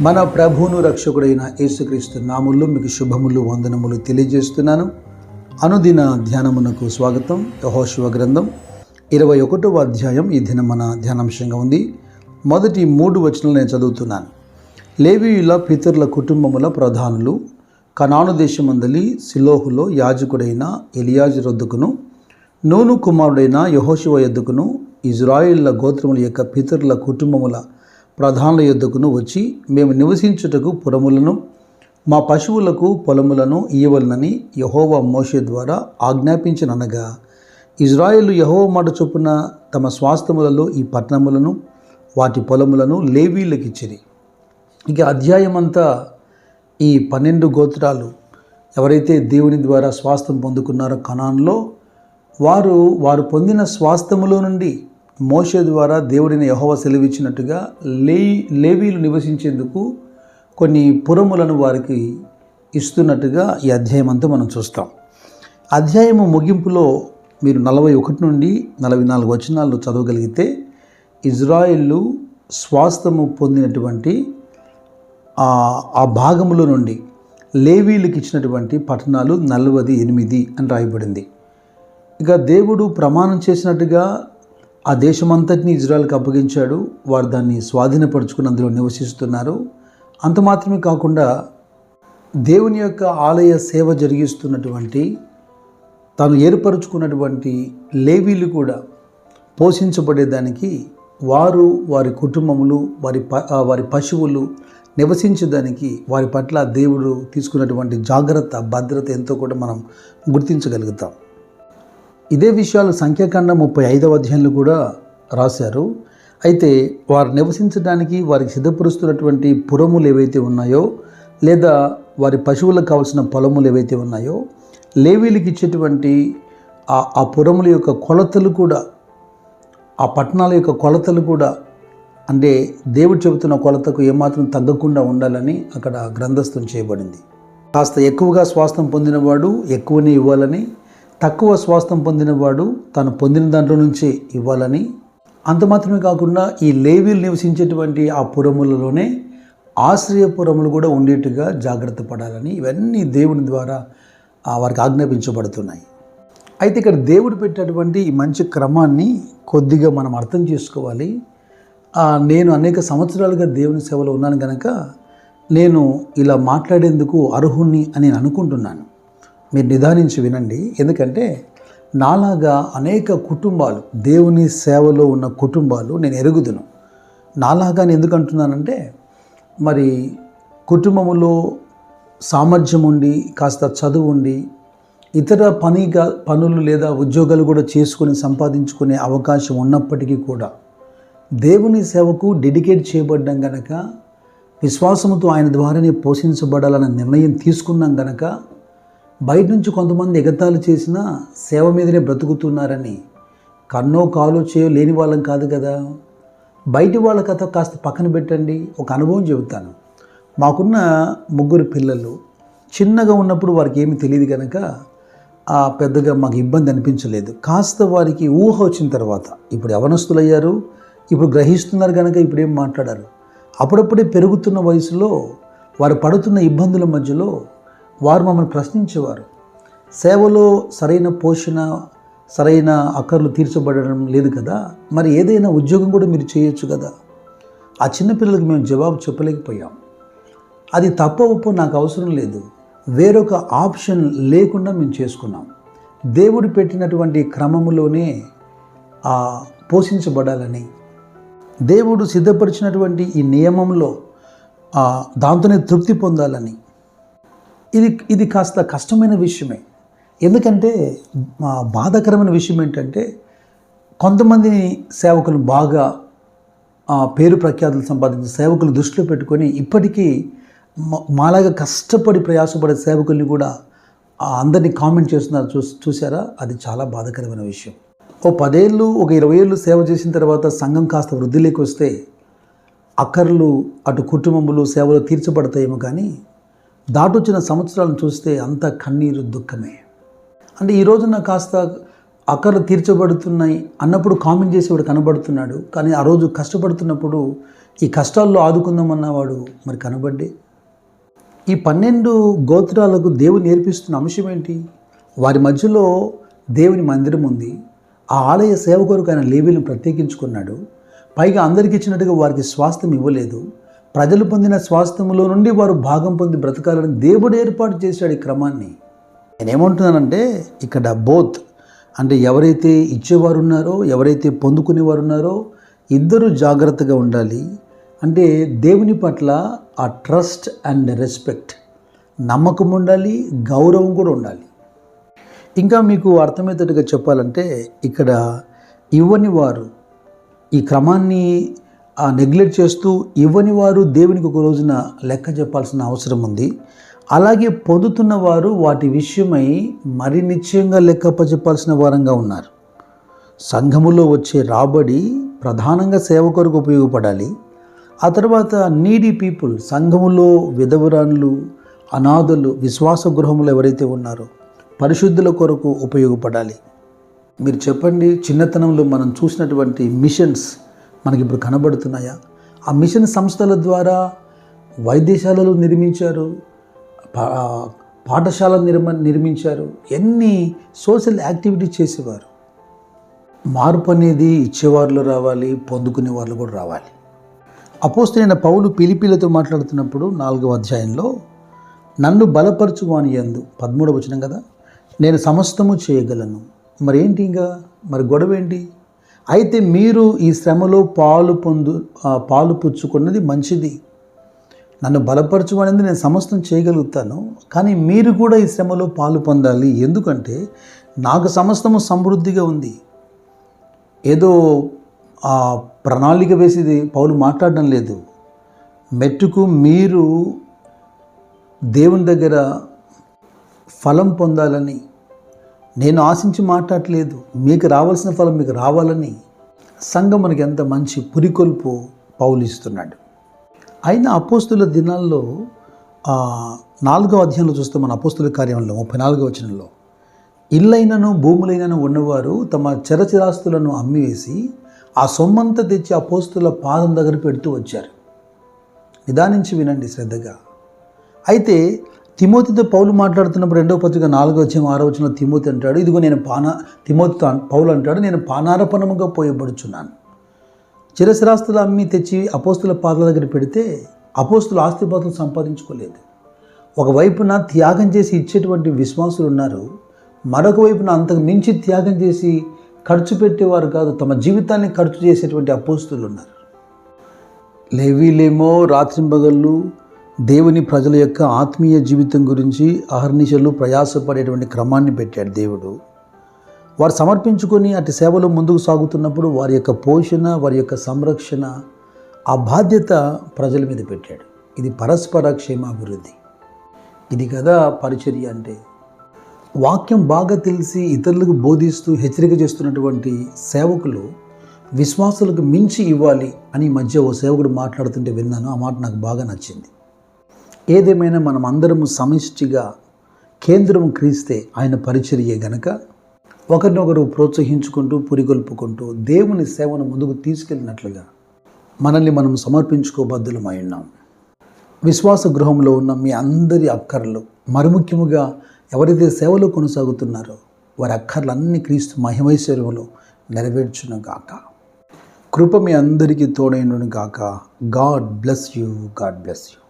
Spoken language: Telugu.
మన ప్రభువును రక్షకుడైన యేసుక్రీస్తు నాములు మీకు శుభములు వందనములు తెలియజేస్తున్నాను. అనుదిన ధ్యానమునకు స్వాగతం. యహోశివ గ్రంథం ఇరవై ఒకటవ అధ్యాయం. ఈ దినం మన ధ్యానాంశంగా ఉంది. మొదటి మూడు వచనాలు నేను చదువుతున్నాను. లేవీయుల పితరుల కుటుంబముల ప్రధానులు కనాను దేశమందలి సిలోహులో యాజకుడైన ఎలియాజు రొద్దుకును నూను కుమారుడైన యహోశివ ఎద్దుకును ఇజ్రాయిళ్ళ గోత్రముల యొక్క పితరుల కుటుంబముల ప్రధానుల యుద్ధకును వచ్చి మేము నివసించుటకు పురములను మా పశువులకు పొలములను ఇయ్యవలనని యహోవా మోషే ద్వారా ఆజ్ఞాపించిననగా ఇజ్రాయేలు యహోవ మాట చొప్పున తమ స్వాస్థములలో ఈ పట్టణములను వాటి పొలములను లేవీలకు ఇచ్చిరి. ఇక అధ్యాయం అంతా ఈ పన్నెండు గోత్రాలు ఎవరైతే దేవుని ద్వారా స్వాస్థం పొందుకున్నారో కణాన్లో వారు వారు పొందిన స్వాస్థములో నుండి మోషే ద్వారా దేవుడిని యహోవ సెలవిచ్చినట్టుగా లే లేవీలు నివసించేందుకు కొన్ని పురములను వారికి ఇస్తున్నట్టుగా ఈ అధ్యాయం అంతా మనం చూస్తాం. అధ్యాయము ముగింపులో మీరు నలభై ఒకటి నుండి నలభై నాలుగు వచనాలు చదవగలిగితే ఇజ్రాయిల్ స్వాస్థము పొందినటువంటి ఆ భాగములో నుండి లేవీలకు ఇచ్చినటువంటి పట్టణాలు నలభై ఎనిమిది అని రాయబడింది. ఇక దేవుడు ప్రమాణం చేసినట్టుగా ఆ దేశమంతటిని ఇజ్రాయల్కి అప్పగించాడు. వారు దాన్ని స్వాధీనపరుచుకుని అందులో నివసిస్తున్నారు. అంత మాత్రమే కాకుండా దేవుని యొక్క ఆలయ సేవ జరిగిస్తున్నటువంటి తాను ఏర్పరచుకున్నటువంటి లేవీలు కూడా పోషించబడేదానికి వారు వారి కుటుంబములు వారి ప వారి పశువులు నివసించేదానికి వారి పట్ల దేవుడు తీసుకున్నటువంటి జాగ్రత్త భద్రత ఎంతో కూడా మనం గుర్తించగలుగుతాం. ఇదే విషయాలు సంఖ్యాకాండ ముప్పై ఐదవ అధ్యాయంలో కూడా రాశారు. అయితే వారు నివసించడానికి వారికి సిద్ధపరుస్తున్నటువంటి పురములు ఏవైతే ఉన్నాయో లేదా వారి పశువులకు కావాల్సిన పొలములు ఏవైతే ఉన్నాయో లేవీలకు ఇచ్చేటువంటి ఆ ఆ పురముల యొక్క కొలతలు కూడా ఆ పట్టణాల యొక్క కొలతలు కూడా అంటే దేవుడు చెబుతున్న కొలతకు ఏమాత్రం తగ్గకుండా ఉండాలని అక్కడ గ్రంథస్థం చేయబడింది. కాస్త ఎక్కువగా స్వాస్థం పొందినవాడు ఎక్కువనే ఇవ్వాలని తక్కువ స్వాస్థం పొందినవాడు తాను పొందిన దాంట్లో నుంచే ఇవ్వాలని. అంత మాత్రమే కాకుండా ఈ లేవీలు నివసించేటువంటి ఆ పురములలోనే ఆశ్రయపురములు కూడా ఉండేట్టుగా జాగ్రత్త పడాలని ఇవన్నీ దేవుని ద్వారా వారికి ఆజ్ఞాపించబడుతున్నాయి. అయితే ఇక్కడ దేవుడు పెట్టేటువంటి ఈ మంచి క్రమాన్ని కొద్దిగా మనం అర్థం చేసుకోవాలి. నేను అనేక సంవత్సరాలుగా దేవుని సేవలో ఉన్నాను కనుక నేను ఇలా మాట్లాడేందుకు అర్హుణ్ణి అని నేను అనుకుంటున్నాను. మీరు నిదానించి వినండి. ఎందుకంటే నాలాగా అనేక కుటుంబాలు దేవుని సేవలో ఉన్న కుటుంబాలు నేను ఎరుగుదును. నాలాగా నేను ఎందుకు అంటున్నానంటే మరి కుటుంబములో సామర్థ్యం ఉండి కాస్త చదువు ఉండి ఇతర పనిగా పనులు లేదా ఉద్యోగాలు కూడా చేసుకొని సంపాదించుకునే అవకాశం ఉన్నప్పటికీ కూడా దేవుని సేవకు డెడికేట్ చేయబడ్డం గనక విశ్వాసంతో ఆయన ద్వారానే పోషించబడాలన్న నిర్ణయం తీసుకున్నాం గనక బయట నుంచి కొంతమంది ఎగతాళి చేసినా సేవ మీదనే బ్రతుకుతున్నారని కన్నో కాలో చేయో లేని వాళ్ళం కాదు కదా. బయటి వాళ్ళ కథ కాస్త పక్కన పెట్టండి ఒక అనుభవం చెబుతాను. మాకున్న ముగ్గురు పిల్లలు చిన్నగా ఉన్నప్పుడు వారికి ఏమి తెలియదు కనుక ఆ పెద్దగా మాకు ఇబ్బంది అనిపించలేదు. కాస్త వారికి ఊహ వచ్చిన తర్వాత ఇప్పుడు యవనస్తులయ్యారు ఇప్పుడు గ్రహిస్తున్నారు కనుక ఇప్పుడు ఏం మాట్లాడారు? అప్పుడప్పుడే పెరుగుతున్న వయసులో వారు పడుతున్న ఇబ్బందుల మధ్యలో వారు మమ్మల్ని ప్రశ్నించేవారు. సేవలో సరైన పోషణ సరైన అక్కర్లు తీర్చబడడం లేదు కదా? మరి ఏదైనా ఉద్యోగం కూడా మీరు చేయొచ్చు కదా? ఆ చిన్నపిల్లలకు మేము జవాబు చెప్పలేకపోయాం. అది తప్ప ఒప్పు నాకు అవసరం లేదు. వేరొక ఆప్షన్ లేకుండా మేము చేసుకున్నాం. దేవుడు పెట్టినటువంటి క్రమములోనే ఆ పోషించబడాలని. దేవుడు సిద్ధపరిచినటువంటి ఈ నియమంలో దాంతోనే తృప్తి పొందాలని. ఇది ఇది కాస్త కష్టమైన విషయమే. ఎందుకంటే బాధాకరమైన విషయం ఏంటంటే కొంతమంది సేవకులు బాగా పేరు ప్రఖ్యాతులు సంపాదించిన సేవకులు దృష్టిలో పెట్టుకొని ఇప్పటికీ మా- మాలాగా కష్టపడి ప్రయాసపడే సేవకుల్ని కూడా అందరినీ కామెంట్ చేస్తున్నారు చూ చూసారా అది చాలా బాధాకరమైన విషయం. ఓ పదేళ్ళు ఒక ఇరవై ఏళ్ళు సేవ చేసిన తర్వాత సంఘం కాస్త వృద్ధిలోకి వస్తే అక్కర్లు అటు కుటుంబములు సేవలు తీర్చబడతాయేమో కానీ దాటొచ్చిన సంవత్సరాలను చూస్తే అంత కన్నీరు దుఃఖమే. అంటే ఈ రోజున కాస్త అక్కర్లు తీర్చబడుతున్నాయి అన్నప్పుడు కామెంట్ చేసేవాడు కనబడుతున్నాడు. కానీ ఆ రోజు కష్టపడుతున్నప్పుడు ఈ కష్టాల్లో ఆదుకుందామన్నవాడు మరి కనబడ్డే. ఈ పన్నెండు గోత్రాలకు దేవుడు నేర్పిస్తున్న అంశం ఏంటి? వారి మధ్యలో దేవుని మందిరం ఉంది. ఆ ఆలయ సేవ కొరకు ఆయన లేవీలను ప్రత్యేకించుకున్నాడు. పైగా అందరికి ఇచ్చినట్టుగా వారికి స్వాస్థ్యం ఇవ్వలేదు. ప్రజలు పొందిన స్వాస్థ్యములో నుండి వారు భాగం పొంది బ్రతకాలని దేవుడు ఏర్పాటు చేశాడు ఈ క్రమాన్ని. నేనేమంటున్నానంటే ఇక్కడ బోత్ అంటే ఎవరైతే ఇచ్చేవారు ఉన్నారో ఎవరైతే పొందుకునేవారు ఉన్నారో ఇద్దరు జాగ్రత్తగా ఉండాలి. అంటే దేవుని పట్ల ఆ ట్రస్ట్ అండ్ రెస్పెక్ట్ నమ్మకం ఉండాలి గౌరవం కూడా ఉండాలి. ఇంకా మీకు అర్థమయ్యేటట్టుగా చెప్పాలంటే ఇక్కడ ఇవ్వని వారు ఈ క్రమాన్ని ఆ నెగ్లెక్ట్ చేస్తూ ఇవ్వని వారు దేవునికి ఒక రోజున లెక్క చెప్పాల్సిన అవసరం ఉంది. అలాగే పొందుతున్న వారు వాటి విషయమై మరి నిశ్చయంగా లెక్కప్ప చెప్పాల్సిన వారంగా ఉన్నారు. సంఘములో వచ్చే రాబడి ప్రధానంగా సేవ కొరకు ఉపయోగపడాలి. ఆ తర్వాత నీడీ పీపుల్ సంఘములో విధవరాన్లు అనాథులు విశ్వాస గృహములు ఎవరైతే ఉన్నారో పరిశుద్ధుల కొరకు ఉపయోగపడాలి. మీరు చెప్పండి చిన్నతనంలో మనం చూసినటువంటి మిషన్స్ మనకి ఇప్పుడు కనబడుతున్నాయా? ఆ మిషన్ సంస్థల ద్వారా వైద్యశాలలు నిర్మించారు పా- పాఠశాల నిర్మ నిర్మించారు ఎన్ని సోషల్ యాక్టివిటీ చేసేవారు? మార్పు అనేది ఇచ్చేవాళ్ళు రావాలి పొందుకునే వాళ్ళు కూడా రావాలి. అపోస్తులైన పౌలు పిలిపిలతో మాట్లాడుతున్నప్పుడు నాలుగవ అధ్యాయంలో నన్ను బలపరచువాని ఎందు పదమూడవ వచనం కదా నేను సమస్తము చేయగలను. మరి ఏంటి ఇంకా? మరి గొడవ ఏంటి అయితే మీరు ఈ శ్రమలో పాలు పొందు పాలు పుచ్చుకున్నది మంచిది. నన్ను బలపరచమనేది నేను సమస్తం చేయగలుగుతాను. కానీ మీరు కూడా ఈ శ్రమలో పాలు పొందాలి. ఎందుకంటే నాకు సమస్తము సమృద్ధిగా ఉంది. ఏదో ఆ ప్రణాళిక వేసేది పౌలు మాట్లాడడం లేదు. మెట్టుకు మీరు దేవుని దగ్గర ఫలం పొందాలని నేను ఆశించి మాట్లాడలేదు. మీకు రావాల్సిన ఫలం మీకు రావాలని సంఘం మనకి ఎంత మంచి పురికొల్పు పౌలు ఇస్తున్నాడు అయినా అపోస్తుల దినాల్లో నాలుగో అధ్యాయంలో చూస్తే మన అపోస్తుల కార్యంలో ముప్పై నాలుగో వచనంలో ఇల్లైనను భూములైనను ఉన్నవారు తమ చరచిరాస్తులను అమ్మివేసి ఆ సొమ్మంతా తెచ్చి అపోస్తుల పాదం దగ్గర పెడుతూ వచ్చారు. నిదానించి వినండి శ్రద్ధగా. అయితే తిమోతితో పౌలు మాట్లాడుతున్నప్పుడు రెండవ పత్రిక నాలుగో వచ్చే ఆరో వచ్చిన తిమోతి అంటాడు ఇదిగో నేను పాన తిమోతితో పౌలు అంటాడు నేను పానారపణముగా పోయబడుచున్నాను. చిరస్థిరాస్తులు అమ్మి తెచ్చి అపోస్తుల పాదాల దగ్గర పెడితే అపోస్తులు ఆస్తిపాతులు సంపాదించుకోలేదు. ఒకవైపున త్యాగం చేసి ఇచ్చేటువంటి విశ్వాసులు ఉన్నారు మరొక వైపున అంతకు మించి త్యాగం చేసి ఖర్చు పెట్టేవారు కాదు తమ జీవితాన్ని ఖర్చు చేసేటువంటి అపోస్తులు ఉన్నారు. లేవీలేమో రాత్రింబగళ్ళు దేవుని ప్రజల యొక్క ఆత్మీయ జీవితం గురించి అహర్నిశలు ప్రయాసపడేటువంటి క్రమాన్ని పెట్టాడు దేవుడు. వారు సమర్పించుకొని అటు సేవలో ముందుకు సాగుతున్నప్పుడు వారి యొక్క పోషణ వారి యొక్క సంరక్షణ ఆ బాధ్యత ప్రజల మీద పెట్టాడు. ఇది పరస్పర క్షేమాభివృద్ధి. ఇది కదా పరిచర్య అంటే. వాక్యం బాగా తెలిసి ఇతరులకు బోధిస్తూ హెచ్చరిక చేస్తున్నటువంటి సేవకులు విశ్వాసులకు మించి ఇవ్వాలి అని మధ్య ఓ సేవకుడు మాట్లాడుతుంటే విన్నాను. ఆ మాట నాకు బాగా నచ్చింది. ఏదేమైనా మనం అందరము సమిష్టిగా కేంద్రం క్రీస్తే ఆయన పరిచర్యే గనక ఒకరినొకరు ప్రోత్సహించుకుంటూ పురిగొల్పుకుంటూ దేవుని సేవను ముందుకు తీసుకెళ్ళినట్లుగా మనల్ని మనం సమర్పించుకోబద్దులమై ఉన్నాం. విశ్వాస గృహంలో ఉన్న మీ అందరి అక్కర్లు మరి ముఖ్యముగా ఎవరైతే సేవలో కొనసాగుతున్నారో వారి అక్కర్లన్నీ క్రీస్తు మహిమైశ్వర్యంలో నెరవేర్చును గాక కృప మీ అందరికీ తోడైనను గాక God bless you God bless you.